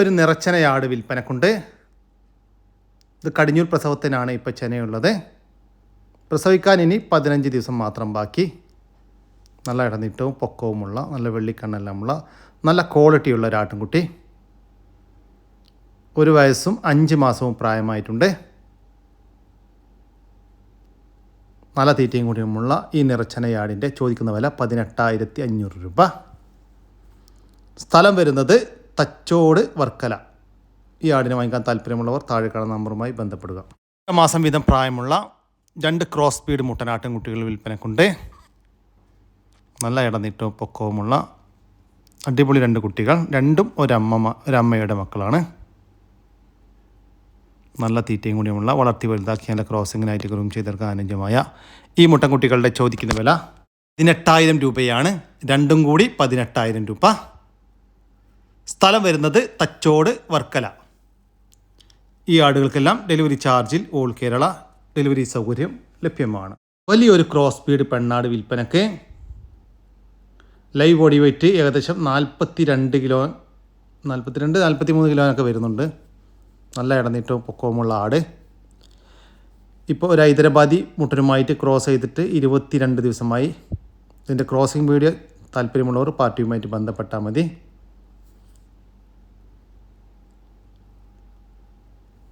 ഒരു നിറച്ചനയാട് വിൽപ്പനക്കുണ്ട്. ഇത് കടിഞ്ഞൂർ പ്രസവത്തിനാണ് ഇപ്പോൾ ചെനയുള്ളത്. പ്രസവിക്കാൻ ഇനി പതിനഞ്ച് ദിവസം മാത്രം ബാക്കി. നല്ല ഇടനീട്ടവും പൊക്കവുമുള്ള നല്ല വെള്ളിക്കണ്ണെല്ലാമുള്ള നല്ല ക്വാളിറ്റിയുള്ള ഒരു ആട്ടിൻകുട്ടി. ഒരു വയസ്സും അഞ്ച് മാസവും പ്രായമായിട്ടുണ്ട്. നല്ല തീറ്റയും കൂടിയുമുള്ള ഈ നിറച്ചനയാടിന്റെ ചോദിക്കുന്ന വില പതിനെട്ടായിരത്തി അഞ്ഞൂറ് രൂപ. സ്ഥലം വരുന്നത് തച്ചോട് വർക്കല. ഈ ആടിനെ വാങ്ങിക്കാൻ താല്പര്യമുള്ളവർ താഴെ കാണുന്ന നമ്പറുമായി ബന്ധപ്പെടുക. മാസം വീതം പ്രായമുള്ള രണ്ട് ക്രോസ് സ്പീഡ് മുട്ടനാട്ടും കുട്ടികൾ വിൽപ്പനക്കുണ്ട്. നല്ല ഇടനീട്ടവും പൊക്കവുമുള്ള അടിപൊളി രണ്ട് കുട്ടികൾ. രണ്ടും ഒരമ്മ ഒരമ്മയുടെ മക്കളാണ്. നല്ല തീറ്റയും കൂടിയുമുള്ള വളർത്തി വലുതാക്കി നല്ല ക്രോസിങ്ങിനായിട്ട് ഗ്രൂം ചെയ്തെടുക്കാൻ അനുയോജ്യമായ ഈ മുട്ടൻകുട്ടികളുടെ ചോദിക്കുന്ന വില പതിനെട്ടായിരം രൂപയാണ്. രണ്ടും കൂടി പതിനെട്ടായിരം രൂപ. സ്ഥലം വരുന്നത് തച്ചോട് വർക്കല. ഈ ആടുകൾക്കെല്ലാം ഡെലിവറി ചാർജിൽ ഓൾ കേരള ഡെലിവറി സൗകര്യം ലഭ്യമാണ്. വലിയൊരു ക്രോസ് സ്പീഡ് പെണ്ണാട് വിൽപ്പനക്ക് ലൈവ് ബോഡി വെയിറ്റ് ഏകദേശം നാൽപ്പത്തി രണ്ട് കിലോ നാൽപ്പത്തി രണ്ട് നാൽപ്പത്തി മൂന്ന് കിലോനൊക്കെ വരുന്നുണ്ട്. നല്ല ഇടനീറ്റവും പൊക്കവുമുള്ള ആട്. ഇപ്പോൾ ഒരു ഹൈദരാബാദി മുട്ടനുമായിട്ട് ക്രോസ് ചെയ്തിട്ട് ഇരുപത്തി രണ്ട് ദിവസമായി. ഇതിന്റെ ക്രോസിംഗ് വീഡിയോ താല്പര്യമുള്ളവർ പാർട്ടിയുമായിട്ട് ബന്ധപ്പെട്ടാൽ മതി.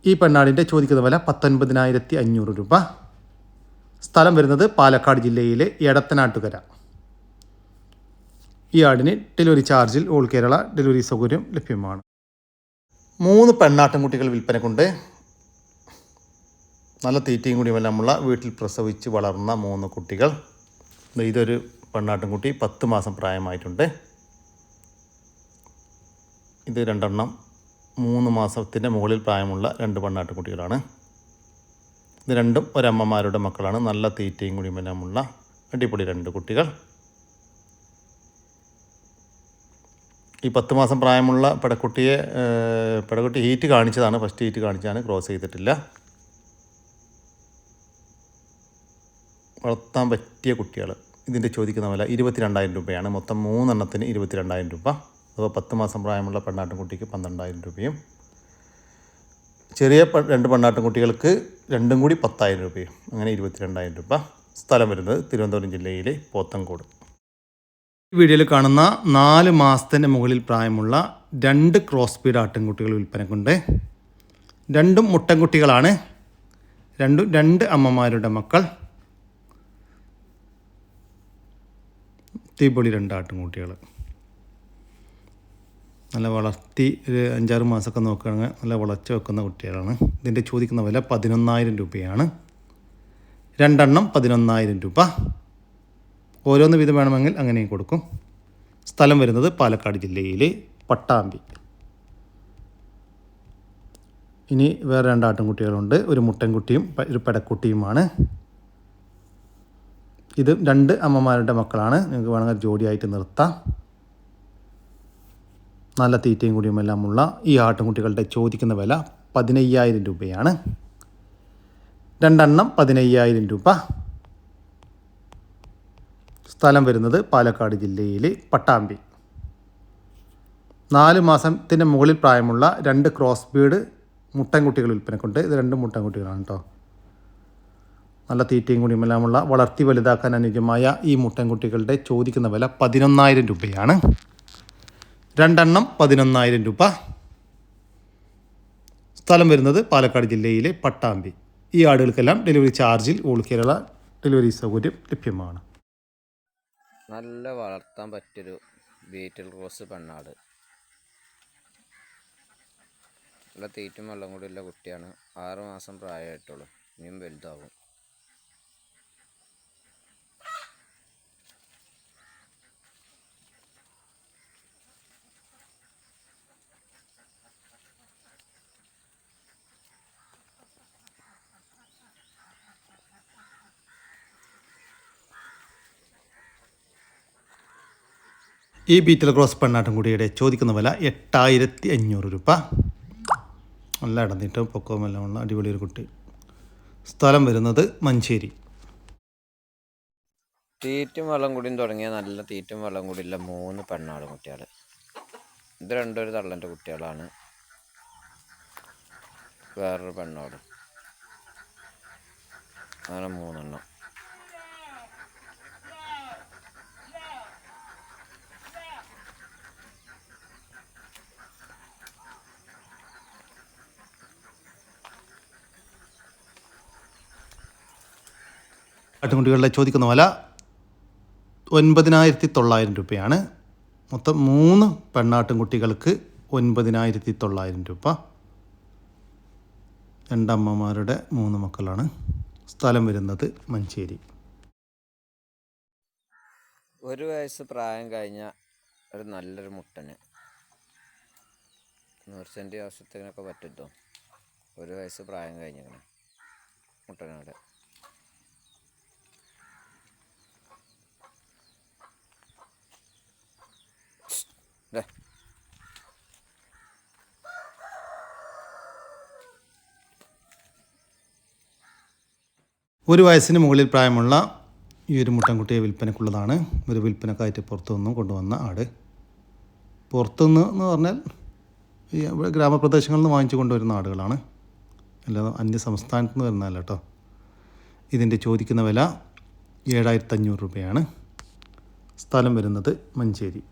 ഈ പെണ്ണാടിന്റെ ചോദിക്കുന്ന വില പത്തൊൻപതിനായിരത്തി അഞ്ഞൂറ് രൂപ. സ്ഥലം വരുന്നത് പാലക്കാട് ജില്ലയിലെ എടത്തനാട്ടുകര. ഈ ആടിന് ഡെലിവറി ചാർജിൽ ഓൾ കേരള ഡെലിവറി സൗകര്യം ലഭ്യമാണ്. മൂന്ന് പെണ്ണാട്ടിൻകുട്ടികൾ വിൽപ്പനക്കുണ്ട് നല്ല തീറ്റയും കൂടിയുമെല്ലാമുള്ള വീട്ടിൽ പ്രസവിച്ച് വളർന്ന മൂന്ന് കുട്ടികൾ. ഇതൊരു പെണ്ണാട്ടിൻകുട്ടി പത്ത് മാസം പ്രായമായിട്ടുണ്ട്. ഇത് രണ്ടെണ്ണം മൂന്ന് മാസത്തിന്റെ മുകളിൽ പ്രായമുള്ള രണ്ട് പെണ്ണാട്ടുകുട്ടികളാണ്. ഇത് രണ്ടും ഒരമ്മമാരുടെ മക്കളാണ്. നല്ല തീറ്റയും കുടിമനമുള്ള അടിപൊളി രണ്ട് കുട്ടികൾ. ഈ പത്ത് മാസം പ്രായമുള്ള പെടക്കുട്ടിയെ പെടക്കുട്ടി ഹീറ്റ് കാണിച്ചതാണ്. ഫസ്റ്റ് ഹീറ്റ് കാണിച്ചാണ് ക്രോസ് ചെയ്തിട്ടില്ല. വളർത്താൻ പറ്റിയ കുട്ടികൾ. ഇതിന്റെ ചോദിക്കുന്ന വില ഇരുപത്തിരണ്ടായിരം രൂപയാണ്. മൊത്തം മൂന്നെണ്ണത്തിന് ഇരുപത്തിരണ്ടായിരം രൂപ. അഥവാ പത്ത് മാസം പ്രായമുള്ള പെണ്ണാട്ടിൻകുട്ടിക്ക് പന്ത്രണ്ടായിരം രൂപയും ചെറിയ രണ്ട് പെണ്ണാട്ടിൻകുട്ടികൾക്ക് രണ്ടും കൂടി പത്തായിരം രൂപയും അങ്ങനെ ഇരുപത്തിരണ്ടായിരം രൂപ സ്ഥലം വരുന്നത് തിരുവനന്തപുരം ജില്ലയിലെ പോത്തങ്കോട്. ഈ വീഡിയോയിൽ കാണുന്ന നാല് മാസത്തിന്റെ മുകളിൽ പ്രായമുള്ള രണ്ട് ക്രോസ് സ്പീഡ് ആട്ടിൻകുട്ടികൾ വിൽപ്പനക്കുണ്ട് രണ്ടും മുട്ടൻകുട്ടികളാണ് രണ്ടും രണ്ട് അമ്മമാരുടെ മക്കൾ തീപൊളി രണ്ട് ആട്ടിൻകുട്ടികൾ നല്ല വളർത്തി ഒരു അഞ്ചാറ് മാസമൊക്കെ നോക്കുകയാണെങ്കിൽ നല്ല വളർച്ച വെക്കുന്ന കുട്ടികളാണ്. ഇതിന്റെ ചോദിക്കുന്ന വില പതിനൊന്നായിരം രൂപയാണ്. രണ്ടെണ്ണം പതിനൊന്നായിരം രൂപ. ഓരോന്ന് വീതം വേണമെങ്കിൽ അങ്ങനെയും കൊടുക്കും. സ്ഥലം വരുന്നത് പാലക്കാട് ജില്ലയിലെ പട്ടാമ്പി. ഇനി വേറെ രണ്ട് ആട്ടിൻകുട്ടികളുണ്ട്. ഒരു മുട്ടൻകുട്ടിയും ഒരു പെടക്കുട്ടിയുമാണ്. ഇത് രണ്ട് അമ്മമാരുടെ മക്കളാണ്. നിങ്ങൾക്ക് വേണമെങ്കിൽ ജോഡിയായിട്ട് നിർത്താം. നല്ല തീറ്റയും കൂടിയുമെല്ലാമുള്ള ഈ ആട്ടുംകുട്ടികളുടെ ചോദിക്കുന്ന വില പതിനയ്യായിരം രൂപയാണ്. രണ്ടെണ്ണം പതിനയ്യായിരം രൂപ. സ്ഥലം വരുന്നത് പാലക്കാട് ജില്ലയിലെ പട്ടാമ്പി. നാല് മാസത്തിന് മുകളിൽ പ്രായമുള്ള രണ്ട് ക്രോസ് ബീഡ് മുട്ടൻകുട്ടികൾ വിൽപ്പനക്കുണ്ട്. ഇത് രണ്ട് മുട്ടൻകുട്ടികളാണ് കേട്ടോ നല്ല തീറ്റയും കൂടിയുമെല്ലാമുള്ള വളർത്തി വലുതാക്കാൻ അനുയോജ്യമായ ഈ മുട്ടൻകുട്ടികളുടെ ചോദിക്കുന്ന വില പതിനൊന്നായിരം രൂപയാണ്. രണ്ടെണ്ണം പതിനൊന്നായിരം രൂപ. സ്ഥലം വരുന്നത് പാലക്കാട് ജില്ലയിലെ പട്ടാമ്പി. ഈ ആടുകൾക്കെല്ലാം ഡെലിവറി ചാർജിൽ ഓൾ കേരള ഡെലിവറി സൗകര്യം ലഭ്യമാണ്. നല്ല വളർത്താൻ പറ്റിയൊരു ബീറ്റിൽ റോസ് പെണ്ണാട്. നല്ല തീറ്റും വെള്ളം കൂടി ഉള്ള കുട്ടിയാണ് ആറുമാസം പ്രായമായിട്ടുള്ളൂ. ഇനിയും വലുതാവും. ഈ ബീറ്റിൽ ക്രോസ് പെണ്ണാട്ടുംകുടിയുടെ ചോദിക്കുന്ന വില എട്ടായിരത്തി അഞ്ഞൂറ് രൂപ. നല്ല ഇടന്നിട്ടും പൊക്കവും എല്ലാം ഉള്ള അടിപൊളി ഒരു കുട്ടി. സ്ഥലം വരുന്നത് മഞ്ചേരി. തീറ്റും വെള്ളം കൂടിയും തുടങ്ങിയ നല്ല തീറ്റും വെള്ളം കൂടിയുള്ള മൂന്ന് പെണ്ണാട് കുട്ടികൾ ഇത് രണ്ടും ഒരു തള്ളന്റെ കുട്ടികളാണ്. വേറൊരു പെണ്ണോട്. അങ്ങനെ മൂന്നെണ്ണം. ആട്ടുംകുട്ടികളുടെ ചോദിക്കുന്ന വില ഒൻപതിനായിരത്തി തൊള്ളായിരം രൂപയാണ്. മൊത്തം മൂന്ന് പെണ്ണാട്ടുംകുട്ടികൾക്ക് ഒൻപതിനായിരത്തി തൊള്ളായിരം രൂപ. രണ്ടമ്മമാരുടെ മൂന്ന് മക്കളാണ്. സ്ഥലം വരുന്നത് മഞ്ചേരി. ഒരു വയസ്സ് പ്രായം കഴിഞ്ഞ ഒരു നല്ലൊരു മുട്ടന്. നൂറ് സെന്റ് ആവശ്യത്തിനൊക്കെ പറ്റുമോ ഒരു വയസ്സ് പ്രായം കഴിഞ്ഞ മുട്ടനോട്. ദേ. ഒരു വയസ്സിന് മുകളിൽ പ്രായമുള്ള ഈ ഒരു മുട്ടൻകുട്ടിയെ വിൽപ്പനക്കുള്ളതാണ് ഒരു വിൽപ്പനക്കായിട്ട് പുറത്തുനിന്നും കൊണ്ടുവന്ന ആട്. പുറത്തുനിന്ന് എന്ന് പറഞ്ഞാൽ ഈ ഗ്രാമപ്രദേശങ്ങളിൽ നിന്ന് വാങ്ങിച്ചു കൊണ്ടുവരുന്ന ആടുകളാണ്. അല്ലാതെ അന്യ സംസ്ഥാനത്ത് നിന്ന് വരുന്നതല്ല കേട്ടോ. ഇതിന്റെ ചോദിക്കുന്ന വില ഏഴായിരത്തഞ്ഞൂറ് രൂപയാണ്. സ്ഥലം വരുന്നത് മഞ്ചേരി.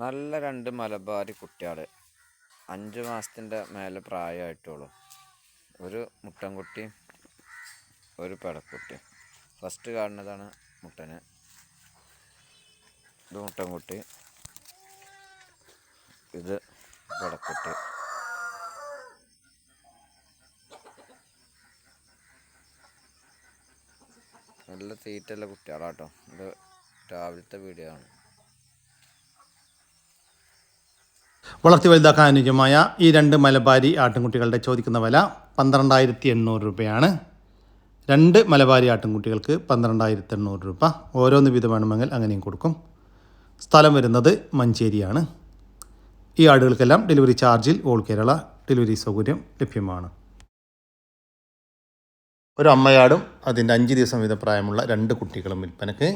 നല്ല രണ്ട് മലബാരി കുട്ടികൾ അഞ്ച് മാസത്തിന്റെ മേലെ പ്രായമായിട്ടുള്ളൂ. ഒരു മുട്ടൻകുട്ടി ഒരു പെടക്കുട്ടി. ഫസ്റ്റ് കാണുന്നതാണ് മുട്ടന്. ഇത് മുട്ടൻകുട്ടി. ഇത് പെടക്കുട്ടി. നല്ല തീറ്റല്ല കുട്ടികളാട്ടോ. ഇത് രാവിലത്തെ വീഡിയോ ആണ്. വളർത്തി വലുതാക്കാൻ അനുയോജ്യമായ ഈ രണ്ട് മലബാരി ആട്ടിൻകുട്ടികളുടെ ചോദിക്കുന്ന വില പന്ത്രണ്ടായിരത്തി എണ്ണൂറ് രൂപയാണ്. രണ്ട് മലബാരി ആട്ടിൻകുട്ടികൾക്ക് പന്ത്രണ്ടായിരത്തി എണ്ണൂറ് രൂപ. ഓരോന്ന് വീതം വേണമെങ്കിൽ അങ്ങനെയും കൊടുക്കും. സ്ഥലം വരുന്നത് മഞ്ചേരിയാണ്. ഈ ആടുകൾക്കെല്ലാം ഡെലിവറി ചാർജിൽ ഓൾ കേരള ഡെലിവറി സൗകര്യം ലഭ്യമാണ്. ഒരു അമ്മയാടും അതിന്റെ അഞ്ച് ദിവസം വീതം പ്രായമുള്ള രണ്ട് കുട്ടികളും വിൽപ്പനക്ക്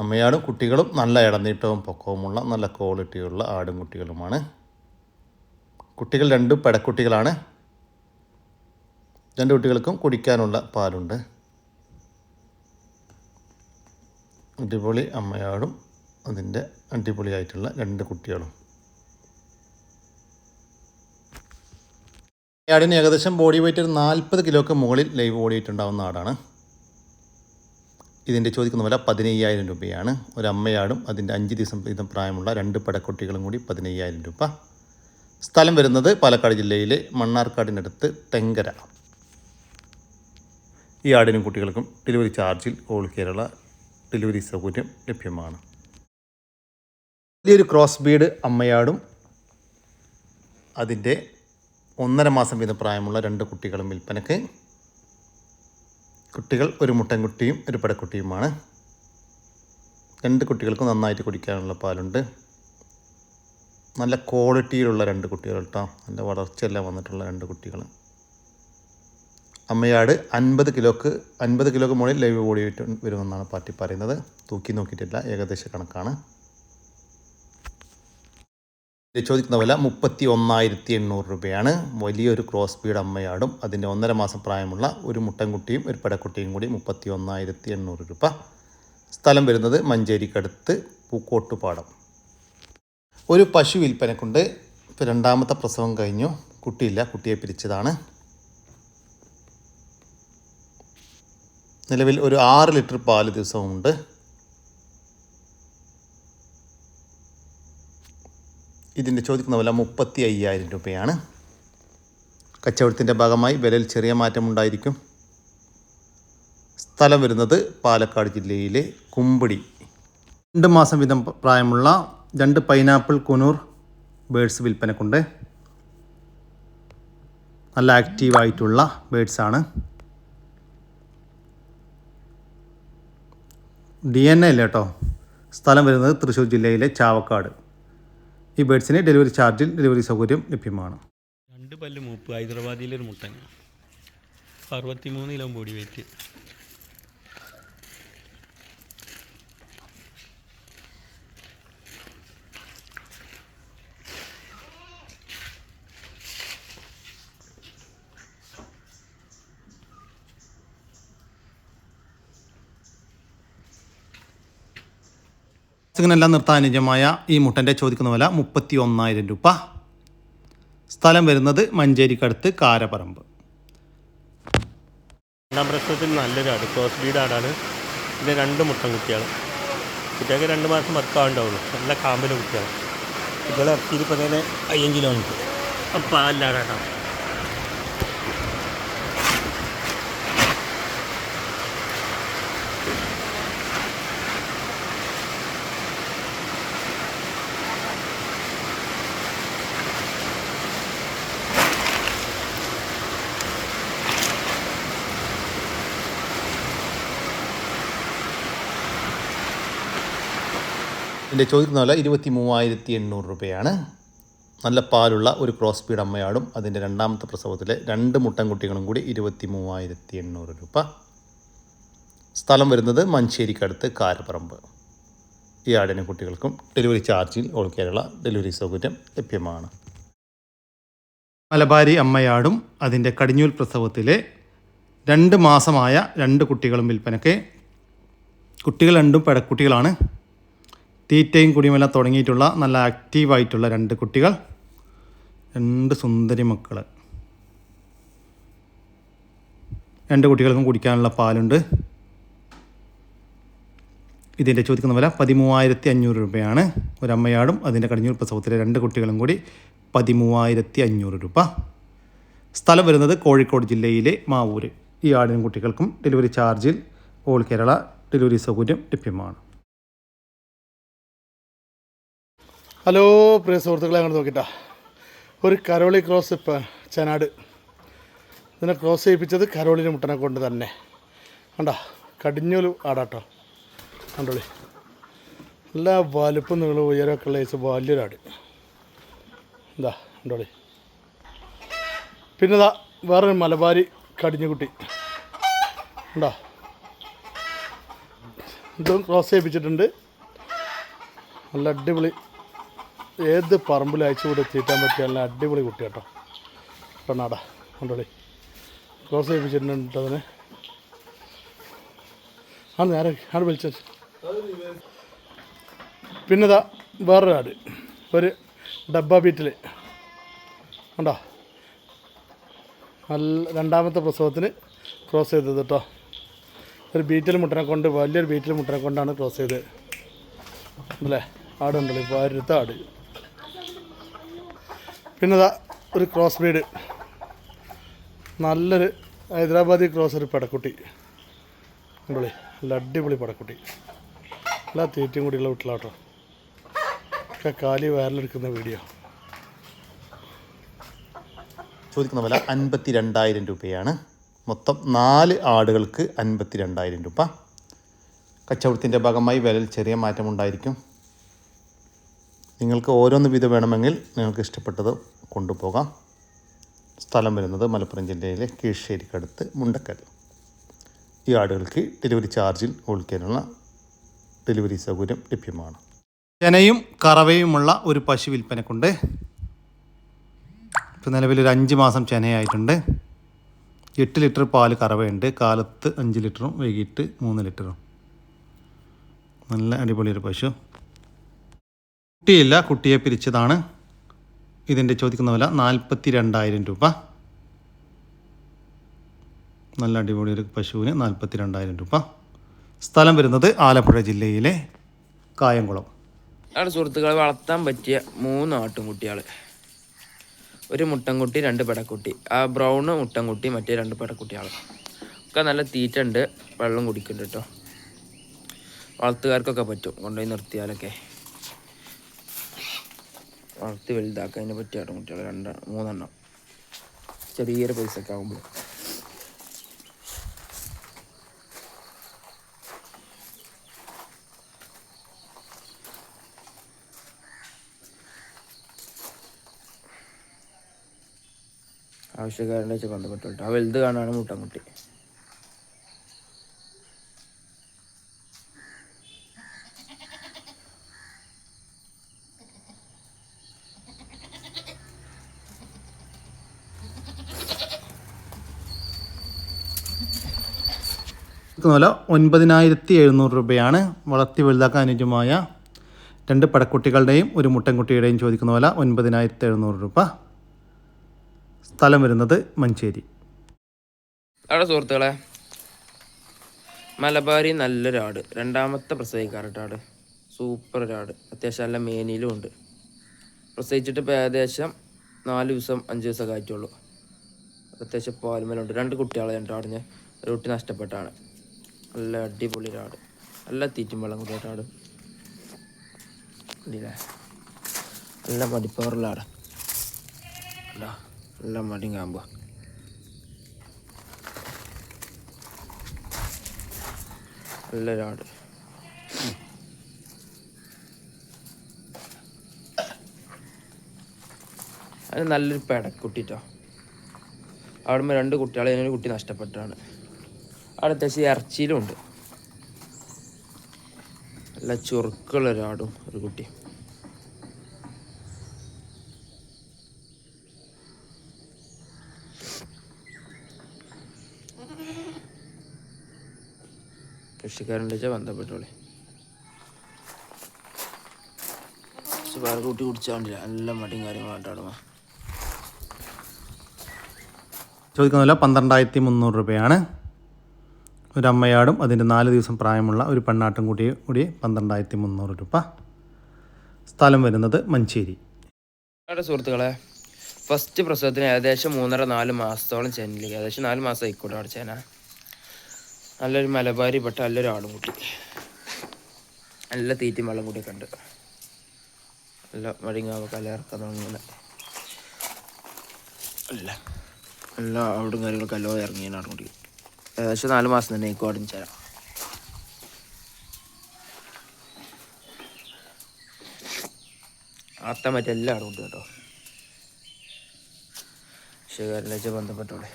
അമ്മയാടും കുട്ടികളും നല്ല ഇടനീട്ടവും പൊക്കവുമുള്ള നല്ല ക്വാളിറ്റിയുള്ള ആടും കുട്ടികളുമാണ്. കുട്ടികൾ രണ്ടും പെടക്കുട്ടികളാണ്. രണ്ട് കുട്ടികൾക്കും കുടിക്കാനുള്ള പാലുണ്ട്. അടിപൊളി അമ്മയാടും അതിന്റെ അടിപൊളിയായിട്ടുള്ള രണ്ട് കുട്ടികളും. അമ്മയാടിന് ഏകദേശം ബോഡി വെയിറ്റ് ഒരു നാൽപ്പത് കിലോക്ക് മുകളിൽ ലൈവ് ഓടിയിട്ടുണ്ടാവുന്ന ആടാണ്. ഇതിന്റെ ചോദിക്കുന്ന വില പതിനയ്യായിരം രൂപയാണ്. ഒരു അമ്മയാടും അതിന്റെ അഞ്ച് ദിവസം വീതം പ്രായമുള്ള രണ്ട് പടക്കുട്ടികളും കൂടി പതിനയ്യായിരം രൂപ. സ്ഥലം വരുന്നത് പാലക്കാട് ജില്ലയിലെ മണ്ണാർക്കാടിനടുത്ത് തെങ്കര. ഈ ആടിനും കുട്ടികൾക്കും ഡെലിവറി ചാർജിൽ ഓൾ കേരള ഡെലിവറി സൗകര്യം ലഭ്യമാണ്. വലിയൊരു ക്രോസ് ബീഡ് അമ്മയാടും അതിന്റെ ഒന്നര മാസം വീതം പ്രായമുള്ള രണ്ട് കുട്ടികളും വിൽപ്പനക്ക് കുട്ടികൾ ഒരു മുട്ടൻകുട്ടിയും ഒരു പടക്കുട്ടിയുമാണ്. രണ്ട് കുട്ടികൾക്കും നന്നായിട്ട് കുടിക്കാനുള്ള പാലുണ്ട്. നല്ല ക്വാളിറ്റിയിലുള്ള രണ്ട് കുട്ടികൾ കേട്ടോ. നല്ല വളർച്ചയെല്ലാം വന്നിട്ടുള്ള രണ്ട് കുട്ടികൾ. അമ്മയാട് അൻപത് കിലോക്ക് അൻപത് കിലോക്ക് മുകളിൽ ലൈവ് ബോഡി വരുമെന്നാണ് പാർട്ടി പറയുന്നത്. തൂക്കി നോക്കിയിട്ടില്ല ഏകദേശ കണക്കാണ്. ചോദിക്കുന്ന വില മുപ്പത്തി ഒന്നായിരത്തി എണ്ണൂറ് രൂപയാണ്. വലിയൊരു ക്രോസ് ബീഡ് അമ്മയാടും. അതിന്റെ ഒന്നര മാസം പ്രായമുള്ള ഒരു മുട്ടൻകുട്ടിയും ഒരു പെടക്കുട്ടിയും കൂടി മുപ്പത്തി ഒന്നായിരത്തി എണ്ണൂറ് രൂപ. സ്ഥലം വരുന്നത് മഞ്ചേരിക്കടുത്ത് പൂക്കോട്ടുപാടം. ഒരു പശു വിൽപ്പനക്കുണ്ട്. ഇപ്പോൾ രണ്ടാമത്തെ പ്രസവം കഴിഞ്ഞു. കുട്ടിയില്ല. കുട്ടിയെ പിരിച്ചതാണ്. നിലവിൽ ഒരു ആറ് ലിറ്റർ പാൽ ദിവസവുമുണ്ട്. ഇതിന്റെ ചോദിക്കുന്ന വില മുപ്പത്തി അയ്യായിരം രൂപയാണ്. കച്ചവടത്തിന്റെ ഭാഗമായി വിലയിൽ ചെറിയ മാറ്റമുണ്ടായിരിക്കും. സ്ഥലം വരുന്നത് പാലക്കാട് ജില്ലയിലെ കുമ്പിടി. രണ്ട് മാസം വീതം പ്രായമുള്ള രണ്ട് പൈനാപ്പിൾ കുനൂർ ബേഡ്സ് വിൽപ്പനക്കുണ്ട്. നല്ല ആക്റ്റീവായിട്ടുള്ള ബേഡ്സാണ്. ഡി എൻ എ ഇല്ല കേട്ടോ സ്ഥലം വരുന്നത് തൃശ്ശൂർ ജില്ലയിലെ ചാവക്കാട്. ഈ ബേഡ്സിന് ഡെലിവറി ചാർജിൽ ഡെലിവറി സൗകര്യം ലഭ്യമാണ്. രണ്ട് പല്ല് മൂപ്പ് ഹൈദരാബാദിലൊരു മുട്ടൻ. അറുപത്തിമൂന്ന് കിലോ ബോഡി വെയിറ്റ്. ക്രോസിങ്ങിനെല്ലാം നിർത്താൻ അനുജമായ ഈ മുട്ടന്റെ ചോദിക്കുന്ന വില മുപ്പത്തി ഒന്നായിരം രൂപ. സ്ഥലം വരുന്നത് മഞ്ചേരിക്കടുത്ത് കാരപറമ്പ്. രണ്ടാം പ്രശ്നത്തിൽ നല്ലൊരു ആട് ക്രോസ് ബീഡ് ആടാണ്. ഇതിന്റെ രണ്ട് മുട്ടൻ കുട്ടികൾ കുട്ടികൾക്ക് രണ്ട് മാസം പത്താവുണ്ടാവുള്ളൂ നല്ല കാമ്പിലെ കുട്ടികൾ കുട്ടികളെ ഇറക്കിയിട്ട് ഇപ്പോൾ തന്നെ അയ്യം കിലോ ഉണ്ട് അപ്പം അല്ലാടാ ഇതിന്റെ ചോദിക്കുന്ന വില ഇരുപത്തി മൂവായിരത്തി എണ്ണൂറ് രൂപയാണ്. നല്ല പാലുള്ള ഒരു ക്രോസ് ബീഡ് അമ്മയാടും. അതിന്റെ രണ്ടാമത്തെ പ്രസവത്തിലെ രണ്ട് മുട്ടൻ കുട്ടികളും കൂടി ഇരുപത്തി മൂവായിരത്തി എണ്ണൂറ് രൂപ. സ്ഥലം വരുന്നത് മഞ്ചേരിക്കടുത്ത് കാരപ്പറമ്പ്. ഈ ആടിന് കുട്ടികൾക്കും ഡെലിവറി ചാർജിൽ ഓൾ കേരള ഡെലിവറി സൗകര്യം ലഭ്യമാണ്. മലബാരി അമ്മയാടും അതിന്റെ കടിഞ്ഞൂൽ പ്രസവത്തിലെ രണ്ട് മാസമായ രണ്ട് കുട്ടികളും വിൽപ്പനയ്ക്ക് കുട്ടികൾ രണ്ടും പെടക്കുട്ടികളാണ് തീറ്റയും കുടിയുമെല്ലാം തുടങ്ങിയിട്ടുള്ള നല്ല ആക്റ്റീവായിട്ടുള്ള രണ്ട് കുട്ടികൾ. രണ്ട് സുന്ദരി മക്കൾ രണ്ട് കുട്ടികൾക്കും കുടിക്കാനുള്ള പാലുണ്ട്. ഇതിന്റെ ചോദിക്കുന്ന വില പതിമൂവായിരത്തി അഞ്ഞൂറ് രൂപയാണ്. ഒരമ്മയാടും അതിന്റെ കടിഞ്ഞൂർ പ്രസവത്തിലെ രണ്ട് കുട്ടികളും കൂടി പതിമൂവായിരത്തി അഞ്ഞൂറ് രൂപ. സ്ഥലം വരുന്നത് കോഴിക്കോട് ജില്ലയിലെ മാവൂര്. ഈ ആടിനും കുട്ടികൾക്കും ഡെലിവറി ചാർജിൽ ഓൾ കേരള ഡെലിവറി സൗകര്യം ലഭ്യമാണ്. ഹലോ പ്രിയ സുഹൃത്തുക്കളെ അങ്ങോട്ട് നോക്കിട്ടാ. ഒരു കരോളി ക്രോസ് ഇപ്പം ചനാട്. ഇതിനെ ക്രോസ് ചെയ്യിപ്പിച്ചത് കരോളിന് മുട്ടനെ കൊണ്ട് തന്നെ. കണ്ടാ കടിഞ്ഞൊരു ആടാട്ടോ. കണ്ടോളി. നല്ല വലുപ്പം നിങ്ങൾ ഉയരമൊക്കെ ഉള്ള ഏച്ച് വലിയൊരാട് എന്താ കണ്ടോളി. പിന്നെ ഇതാ വേറൊരു മലബാരി കടിഞ്ഞുകുട്ടി ഉണ്ടോ ഇതും ക്രോസ് ചെയ്യിപ്പിച്ചിട്ടുണ്ട്. നല്ല അടിപൊളി ഏത് പറമ്പിൽ അയച്ചു കൂടെ തീറ്റാൻ പറ്റിയ നല്ല അടിപൊളി കുട്ടി കേട്ടോ. പെണ്ണാട കൊണ്ടോളി. ക്രോസ് ചെയ്യിപ്പിച്ചിട്ടുണ്ട് അതിന് ആ നേരെ ആണ് വിളിച്ചത് പിന്നെ ഇതാ വേറൊരു ആട് ഒരു ഡബ്ബ ബീറ്റിൽ കണ്ടോ? നല്ല രണ്ടാമത്തെ പ്രസവത്തിന് ക്രോസ് ചെയ്തത് കേട്ടോ. ഒരു ബീറ്റിൽ മുട്ടനെ കൊണ്ട് വലിയൊരു ബീറ്റിൽ മുട്ടനെ കൊണ്ടാണ് ക്രോസ് ചെയ്തത്. അല്ലേ? ആടുണ്ടല്ലോ ഇപ്പോൾ ആരുത്ത ആട്. പിന്നെ ഒരു ക്രോസ് ബ്രീഡ് നല്ലൊരു ഹൈദരാബാദി ക്രോസ് ഒരു പടക്കുട്ടി. അടിപൊളി നല്ല അടിപൊളി പടക്കുട്ടി. എല്ലാ തീറ്റയും കൂടിയുള്ള വീട്ടിലാട്ടോ ഒക്കെ കാലി വയറിലെടുക്കുന്ന വീഡിയോ ചോദിക്കുന്ന വില അൻപത്തി രണ്ടായിരം രൂപയാണ്. മൊത്തം നാല് ആടുകൾക്ക് അൻപത്തി രണ്ടായിരം രൂപ. കച്ചവടത്തിന്റെ ഭാഗമായി വിലയിൽ ചെറിയ മാറ്റമുണ്ടായിരിക്കും. നിങ്ങൾക്ക് ഓരോന്ന് വീതം വേണമെങ്കിൽ നിങ്ങൾക്ക് ഇഷ്ടപ്പെട്ടത് കൊണ്ടുപോകാം. സ്ഥലം വരുന്നത് മലപ്പുറം ജില്ലയിലെ കീഴ്ശ്ശേരിക്കടുത്ത് മുണ്ടക്കൽ. ഈ ആടുകൾക്ക് ഡെലിവറി ചാർജിൽ ഓൾക്കാനുള്ള ഡെലിവറി സൗകര്യം ലഭ്യമാണ്. ചെനയും കറവയുമുള്ള ഒരു പശു വിൽപ്പനക്കുണ്ട്. ഇപ്പോൾ നിലവിൽ ഒരു അഞ്ച് മാസം ചെനയായിട്ടുണ്ട്. എട്ട് ലിറ്റർ പാൽ കറവയുണ്ട്. കാലത്ത് അഞ്ച് ലിറ്ററും വൈകിട്ട് മൂന്ന് ലിറ്ററും. നല്ല അടിപൊളിയൊരു പശു. കുട്ടിയില്ല കുട്ടിയെ പിരിച്ചതാണ്. ഇതിന്റെ ചോദിക്കുന്ന വില നാൽപ്പത്തി രണ്ടായിരം രൂപ. നല്ല അടിപൊളി ഒരു പശുവിന് നാൽപ്പത്തി രണ്ടായിരം രൂപ. സ്ഥലം വരുന്നത് ആലപ്പുഴ ജില്ലയിലെ കായംകുളം. അവിടെ സുഹൃത്തുക്കളെ വളർത്താൻ പറ്റിയ മൂന്ന് ആട്ടുംകുട്ടികൾ ഒരു മുട്ടൻകുട്ടി രണ്ട് പെടക്കുട്ടി. ആ ബ്രൗണ് മുട്ടൻകുട്ടി മറ്റേ രണ്ട് പെടക്കുട്ടികൾ ഒക്കെ നല്ല തീറ്റ ഉണ്ട് വെള്ളം കുടിക്കുന്നുണ്ട് കേട്ടോ വളർത്തുകാർക്കൊക്കെ പറ്റും കൊണ്ടുപോയി നിർത്തിയാലൊക്കെ. വളർത്തി വലുതാക്കാൻ അതിനെ പറ്റിയ ആട്ടുംകുട്ടികൾ രണ്ട് മൂന്നെണ്ണം. ചെറിയൊരു പൈസയൊക്കെ ആകുമ്പോൾ ആവശ്യക്കാരന്റെ വെച്ച് ബന്ധപ്പെട്ടു ആ വലുത് കാണാണ് മുട്ടൻകുട്ടി. വില ഒൻപതിനായിരത്തി എഴുന്നൂറ് രൂപയാണ്. വളർത്തി വലുതാക്കാൻ അനുജമായ രണ്ട് പടക്കുട്ടികളുടെയും ഒരു മുട്ടൻകുട്ടിയുടെയും ചോദിക്കുന്ന വില ഒൻപതിനായിരത്തി എഴുന്നൂറ് രൂപ. സ്ഥലം വരുന്നത് മഞ്ചേരി. അവിടെ സുഹൃത്തുക്കളെ മലബാരി നല്ലൊരാട്. രണ്ടാമത്തെ പ്രസവിക്കാറട്ടാട് സൂപ്പർ ഒരാട് അത്യാവശ്യം നല്ല മേനിയിലും ഉണ്ട്. പ്രസവിച്ചിട്ട് ഇപ്പോൾ ഏകദേശം നാല് ദിവസം അഞ്ച് ദിവസം ആയിട്ടുള്ളൂ. അത്യാവശ്യം പാൽമലുണ്ട് രണ്ട് കുട്ടികളെ രണ്ടാടിന് ഒരു കുട്ടി നഷ്ടപ്പെട്ടാണ്. നല്ല അടിപൊളി ഒരാട് നല്ല തീറ്റും വെള്ളം കൂടിയിട്ടാട് ഇല്ലേ? നല്ല മടിപ്പവറുള്ള ആട്. അല്ല നല്ല മടിയും നല്ല നല്ലൊരാട് അതിന് നല്ലൊരു പെടക്കുട്ടിട്ടോ അവിടുമ്പോൾ രണ്ട് കുട്ടികളെ ഒരു കുട്ടി നഷ്ടപ്പെട്ടാണ്. അവിടെ അത്യാവശ്യം ഇറച്ചിയിലും ഉണ്ട്. നല്ല ചുറുക്കുള്ള ഒരാടും ഒരു കുട്ടി. കൃഷിക്കാരന്റെ വെച്ചാൽ ബന്ധപ്പെട്ടോളെ. വേറെ കൂട്ടി കുടിച്ചാണ്ടില്ല നല്ല മടിയും കാര്യങ്ങളായിട്ടാടുമാ ചോദിക്കുന്ന വില പന്ത്രണ്ടായിരത്തി മുന്നൂറ് രൂപയാണ്. ഒരു അമ്മയാടും അതിന്റെ നാല് ദിവസം പ്രായമുള്ള ഒരു പെണ്ണാട്ടും കൂടി കൂടി പന്ത്രണ്ടായിരത്തി മുന്നൂറ് രൂപ. സ്ഥലം വരുന്നത് മഞ്ചേരി. സുഹൃത്തുക്കളെ. ഫസ്റ്റ് പ്രസവത്തിന് ഏകദേശം മൂന്നര നാല് മാസത്തോളം ചെന്നില്ല. ഏകദേശം നാല് മാസം ആയിക്കോട്ടെ അവിടെ ചേന നല്ലൊരു മലബാരി പെട്ട നല്ലൊരു ആടും കുട്ടി. നല്ല തീറ്റും വെള്ളം കൂടിയൊക്കെ ഉണ്ട്. നല്ല വഴിങ്ങാവ് കലയിറക്കുന്ന അല്ല. എല്ലാ അവിടും കാര്യങ്ങളൊക്കെ എല്ലാം ഇറങ്ങിയാണ് ആടും കുട്ടി ഏകദേശം നാല് മാസം തന്നെ എനിക്ക് ഓടിച്ച് തരാം പറ്റിയ എല്ലാ ഉണ്ട് കേട്ടോ. ഷുഗറിലേക്ക് ബന്ധപ്പെട്ടോടെ.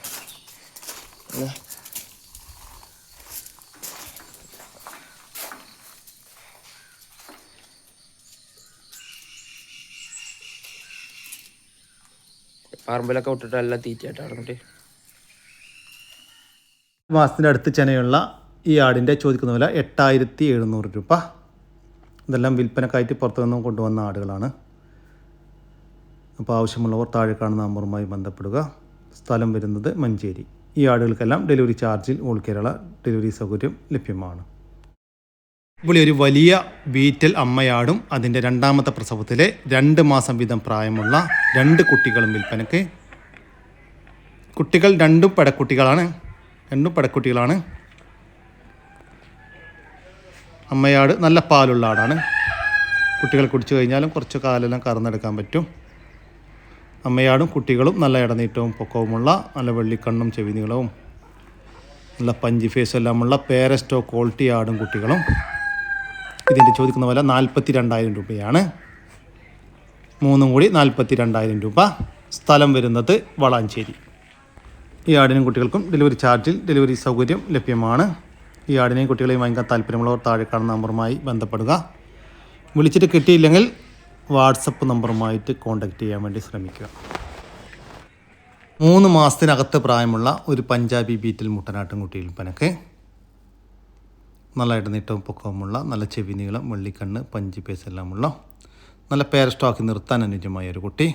പറമ്പിലൊക്കെ വിട്ടിട്ട് എല്ലാം തീറ്റയായിട്ടാണ് എന്നിട്ട് മാസത്തിന്റെ അടുത്ത് ചെനയുള്ള ഈ ആടിന്റെ ചോദിക്കുന്ന വില എട്ടായിരത്തി എഴുന്നൂറ് രൂപ. ഇതെല്ലാം വിൽപ്പനക്കായിട്ട് പുറത്തു നിന്നും കൊണ്ടുവന്ന ആടുകളാണ്. അപ്പോൾ ആവശ്യമുള്ളവർ താഴെ കാണുന്ന നമ്പറുമായി ബന്ധപ്പെടുക. സ്ഥലം വരുന്നത് മഞ്ചേരി. ഈ ആടുകൾക്കെല്ലാം ഡെലിവറി ചാർജിൽ ഓൾ കേരള ഡെലിവറി സൗകര്യം ലഭ്യമാണ്. ഇവിടെ ഒരു വലിയ ബീറ്റൽ അമ്മയാടും അതിന്റെ രണ്ടാമത്തെ പ്രസവത്തിലെ രണ്ട് മാസം വീതം പ്രായമുള്ള രണ്ട് കുട്ടികളും വിൽപ്പനയ്ക്ക്. കുട്ടികൾ രണ്ടും പടക്കുട്ടികളാണ്. രണ്ടും പടക്കുട്ടികളാണ്. അമ്മയാട് നല്ല പാലുള്ള ആടാണ്. കുട്ടികൾ കുടിച്ചു കഴിഞ്ഞാലും കുറച്ച് കാലെല്ലാം കറന്നെടുക്കാൻ പറ്റും. അമ്മയാടും കുട്ടികളും നല്ല ഇടനീട്ടവും പൊക്കവുമുള്ള നല്ല വെള്ളിക്കണ്ണും ചെവിനീളവും നല്ല പഞ്ചി ഫേസും എല്ലാമുള്ള പേരസ്റ്റോ ക്വാളിറ്റി ആടും കുട്ടികളും. ഇതിന്റെ ചോദിക്കുന്ന വില നാൽപ്പത്തി രണ്ടായിരം രൂപയാണ്. മൂന്നും കൂടി നാൽപ്പത്തി രണ്ടായിരം രൂപ. സ്ഥലം വരുന്നത് വളാഞ്ചേരി. ഈ ആടിനും കുട്ടികൾക്കും ഡെലിവറി ചാർജിൽ ഡെലിവറി സൗകര്യം ലഭ്യമാണ്. ഈ ആടിനെയും കുട്ടികളെയും വാങ്ങിക്കാൻ താല്പര്യമുള്ളവർ താഴെ കാണുന്ന നമ്പറുമായി ബന്ധപ്പെടുക. വിളിച്ചിട്ട് കിട്ടിയില്ലെങ്കിൽ വാട്സപ്പ് നമ്പറുമായിട്ട് കോൺടാക്റ്റ് ചെയ്യാൻ വേണ്ടി ശ്രമിക്കുക. മൂന്ന് മാസത്തിനകത്ത് പ്രായമുള്ള ഒരു പഞ്ചാബി ബീറ്റിൽ മുട്ടനാട്ടും കുട്ടി വിൽപ്പനക്ക് നല്ലതായിട്ട് നീട്ടവും പൊക്കവുമുള്ള നല്ല ചെവി നീളം വെള്ളിക്കണ്ണ് പഞ്ചി പേസ് എല്ലാമുള്ള നല്ല പേർ സ്റ്റോക്ക് നിർത്താൻ അനുയോജ്യമായ ഒരു കുട്ടി.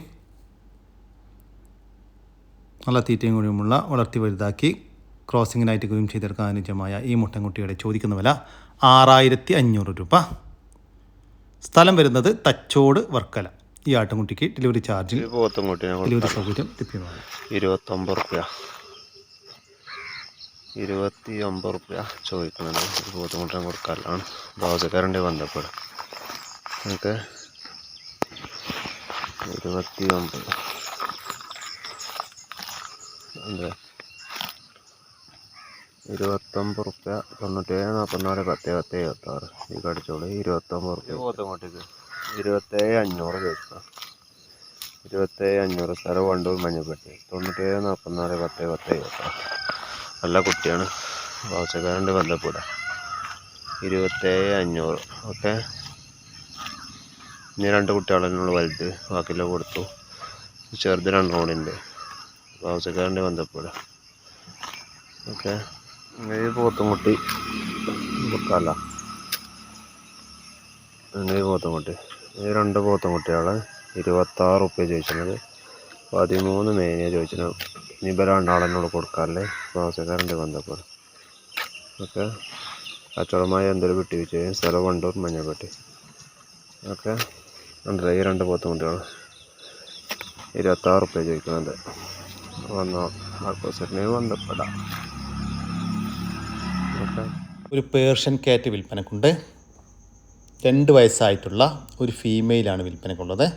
നല്ല തീറ്റയും കൂടിയുമുള്ള വളർത്തി വലുതാക്കി ക്രോസിങ്ങിനായിട്ട് ഗ്രൂം ചെയ്തെടുക്കാൻ അനുയോജ്യമായ ഈ മുട്ടൻകുട്ടിയുടെ ചോദിക്കുന്ന വില ആറായിരത്തി അഞ്ഞൂറ് രൂപ. സ്ഥലം വരുന്നത് തച്ചോട് വർക്കല. ഈ ആട്ടുംകുട്ടിക്ക് ഡെലിവറി ചാർജ് ഡെലിവറി സൗകര്യം ലഭ്യമാണ്. ഇരുപത്തൊമ്പത് റുപ്യ. ഇരുപത്തി ഒമ്പത് റുപ്യ ചോദിക്കുന്നുണ്ട് ഒരു പോത്തും കുട്ടീനെ കൊടുക്കാനാണ്. ദോശക്കാരന്റെ ബന്ധപ്പെടും. നമുക്ക് ഇരുപത്തി ഒമ്പത് അതെ ഇരുപത്തൊമ്പത് റുപ്യ തൊണ്ണൂറ്റേഴ് നാൽപ്പത്തിനാല് പത്ത് പത്ത് എഴുപത്താറ് ഈ കടിച്ചോളി ഇരുപത്തൊമ്പത് റുപ്യ. പോത്തും കുട്ടിക്ക് ഇരുപത്തേഴ് അഞ്ഞൂറ് ചോദിക്കാം ഇരുപത്തേഴ് അഞ്ഞൂറ് സ്ഥലം വണ്ടൂർ മഞ്ഞപ്പെട്ടി തൊണ്ണൂറ്റേഴ് നാൽപ്പത്തിനാല് പത്ത് പത്ത് നല്ല കുട്ടിയാണ്. ആവശ്യക്കാരന്റെ ബന്ധപ്പെടാം ഇരുപത്തേഴ് അഞ്ഞൂറ്. ഓക്കെ. ഇനി രണ്ട് കുട്ടികളെന്നുള്ള വലുത്. ബാക്കിയെല്ലാം കൊടുത്തു. ചെറുത് രണ്ട് റോഡിന്റെ ആവശ്യക്കാരന്റെ ബന്ധപ്പെട ഓക്കെ. ഈ പോത്തുമുട്ടി കുട്ടി അങ്ങനെ പോത്തുമുട്ടി ഈ രണ്ട് പോത്തുമുട്ടിയാണ് ഇരുപത്താറ് റുപ്യ ചോദിച്ചത് പതിമൂന്ന് മേനിയ ചോദിച്ചത് ഇനി കൊടുക്കാറില്ലേ ക്രോസക്കാരന്റെ ബന്ധപ്പെട ഓക്കെ. കച്ചവടമായി എന്തൊരു വിട്ടി വെച്ച് സ്ഥലം വണ്ടൂർ മഞ്ഞപ്പെട്ടി ഓക്കെ. ഉണ്ടല്ലേ ഈ രണ്ട് പോത്തുംകുട്ടികൾ ഇരുപത്താറ് റുപ്യ ചോദിക്കുന്നത് വന്നോ. ആൾക്കോസറ്റിനെ ബന്ധപ്പെടാം. ഒരു പേർഷ്യൻ കാറ്റ് വിൽപ്പനക്കുണ്ട്. രണ്ട് വയസ്സായിട്ടുള്ള ഒരു ഫീമെയിലാണ് വിൽപ്പനക്കുള്ളത്.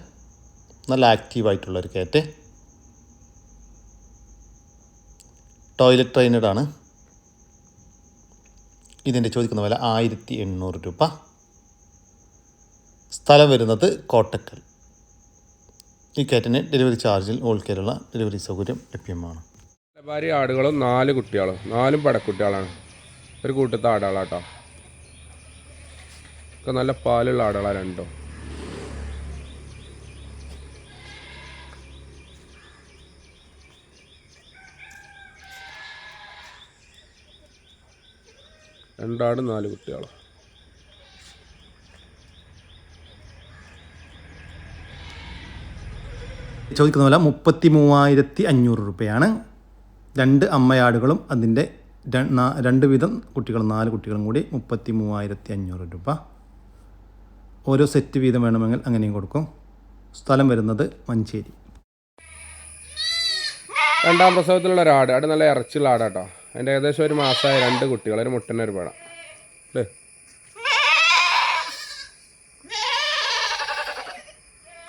നല്ല ആക്റ്റീവായിട്ടുള്ള ഒരു കാറ്റ്. ടോയ്ലറ്റ് ട്രെയിനഡ് ആണ് ഇതിന്റെ ചോദിക്കുന്ന വില ആയിരത്തി എണ്ണൂറ് രൂപ. സ്ഥലം വരുന്നത് കോട്ടക്കൽ. ഈ കാറ്റിന് ഡെലിവറി ചാർജിൽ ഓൾ കേരള ഡെലിവറി സൗകര്യം ലഭ്യമാണ്. ഭാര്യ ആടുകളും നാല് കുട്ടികളും നാലും പടക്കുട്ടികളാണ്. ഒരു കൂട്ടത്തെ ആടുകളാട്ടോ ഒക്കെ നല്ല പാലുള്ള ആടുകളാണ് രണ്ടോ. രണ്ടാടും നാല് കുട്ടികളും. ചോദിക്കുന്ന പോലെ മുപ്പത്തി മൂവായിരത്തി അഞ്ഞൂറ് രൂപയാണ് രണ്ട് അമ്മയാടുകളും അതിന്റെ രണ്ട് വീതം കുട്ടികളും നാല് കുട്ടികളും കൂടി മുപ്പത്തി മൂവായിരത്തി അഞ്ഞൂറ് രൂപ. ഓരോ സെറ്റ് വീതം വേണമെങ്കിൽ അങ്ങനെയും കൊടുക്കും. സ്ഥലം വരുന്നത് മഞ്ചേരി. രണ്ടാം പ്രസവത്തിലുള്ള ഒരാട് ആട് നല്ല ഇറച്ചിയുള്ള ആടാട്ടോ. അതിന്റെ ഏകദേശം ഒരു മാസമായ രണ്ട് കുട്ടികൾ ഒരു മുട്ടനൊരു പടം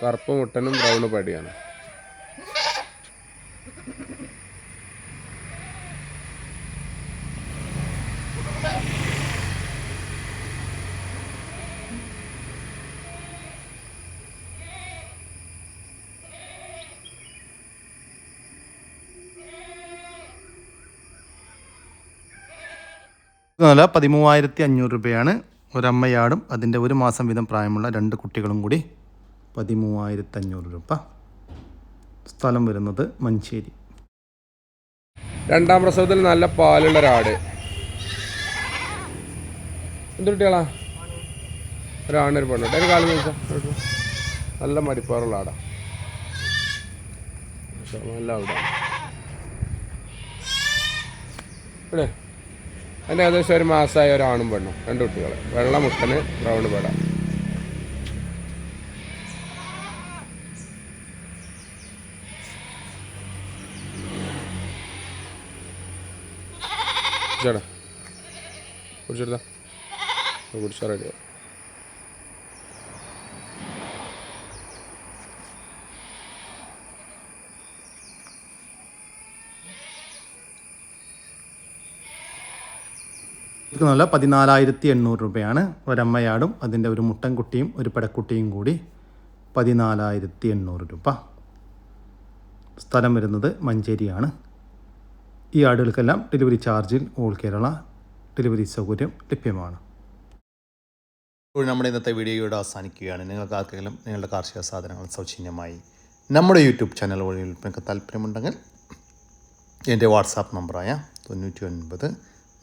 കറുപ്പ് മുട്ടനും ബ്രൗണ് പടിയാണ്. വില പതിമൂവായിരത്തി അഞ്ഞൂറ് രൂപയാണ് ഒരമ്മയാടും അതിന്റെ ഒരു മാസം വീതം പ്രായമുള്ള രണ്ട് കുട്ടികളും കൂടി പതിമൂവായിരത്തി അഞ്ഞൂറ് രൂപ സ്ഥലം വരുന്നത് മഞ്ചേരി. രണ്ടാം പ്രസവത്തിൽ നല്ല പാലുള്ള ഒരാട്. എന്ത് കുട്ടികളാ? ഒരാണൊരു പെണ്ണു ഒരു കാലം നല്ല മടിപ്പാറുള്ള ആടാ. നല്ല ആടാ ഇവിടെ. അതിന്റെ ഏകദേശം ഒരു മാസമായ ഒരാണും പെണ്ണും രണ്ട് കുട്ടികൾ വെള്ള മുട്ടന് ബ്രൗൺ പേട ചേട്ടാ കുടിച്ചെടുത്താ? കുടിച്ചാൽ റെഡിയോ നല്ല പതിനാലായിരത്തി എണ്ണൂറ് രൂപയാണ്. ഒരമ്മയാടും അതിന്റെ ഒരു മുട്ടൻകുട്ടിയും ഒരു പെടക്കുട്ടിയും കൂടി പതിനാലായിരത്തി എണ്ണൂറ് രൂപ. സ്ഥലം വരുന്നത് മഞ്ചേരിയാണ്. ഈ ആടുകൾക്കെല്ലാം ഡെലിവറി ചാർജിൽ ഓൾ കേരള ഡെലിവറി സൗകര്യം ലഭ്യമാണ്. ഇപ്പോൾ നമ്മുടെ ഇന്നത്തെ വീഡിയോയുടെ അവസാനിക്കുകയാണ്. നിങ്ങൾക്ക് ആർക്കെങ്കിലും നിങ്ങളുടെ കാർഷിക സാധനങ്ങൾ സൗജന്യമായി നമ്മുടെ യൂട്യൂബ് ചാനൽ വഴി നിങ്ങൾക്ക് താല്പര്യമുണ്ടെങ്കിൽ എന്റെ വാട്സാപ്പ് നമ്പറായ തൊണ്ണൂറ്റി ഒൻപത്